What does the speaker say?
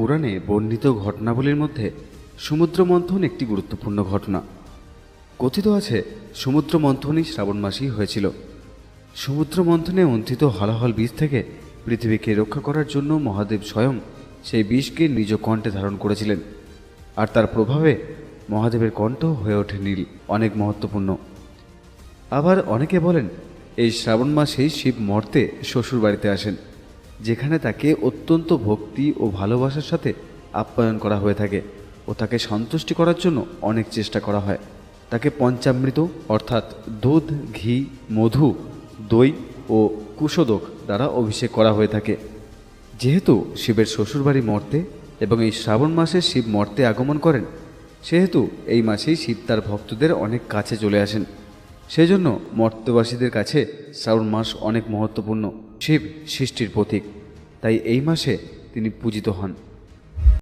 পুরাণে বর্ণিত ঘটনাবলীর মধ্যে সমুদ্র মন্থন একটি গুরুত্বপূর্ণ ঘটনা। কথিত আছে সমুদ্র মন্থনই শ্রাবণ মাসেই হয়েছিল। সমুদ্র মন্থনে অন্থিত হলাহল বীজ থেকে পৃথিবীকে রক্ষা করার জন্য মহাদেব স্বয়ং সেই বিষকে নিজ কণ্ঠে ধারণ করেছিলেন। আর তার প্রভাবে মহাদেবের কণ্ঠ হয়ে ওঠে নীল, অনেক মহত্বপূর্ণ। আবার অনেকে বলেন, এই শ্রাবণ মাসেই শিব মর্তে শ্বশুর বাড়িতে আসেন। যেখানে তাকে অত্যন্ত ভক্তি ও ভালোবাসার সাথে আপ্যায়ন করা হয়ে থাকে ও তাকে সন্তুষ্টি করার জন্য অনেক চেষ্টা করা হয়। তাকে পঞ্চামৃত অর্থাৎ দুধ, ঘি, মধু, দই ও কুশোদক দ্বারা অভিষেক করা হয়ে থাকে। যেহেতু শিবের শ্বশুরবাড়ি মর্তে এবং এই শ্রাবণ মাসে শিব মর্তে আগমন করেন, সেহেতু এই মাসেই শিব তার ভক্তদের অনেক কাছে চলে আসেন। সেজন্য মর্তবাসীদের কাছে শ্রাবণ মাস অনেক মহত্বপূর্ণ শিব সৃষ্টির প্রতীক। তাই এই মাসে তিনি পূজিত হন।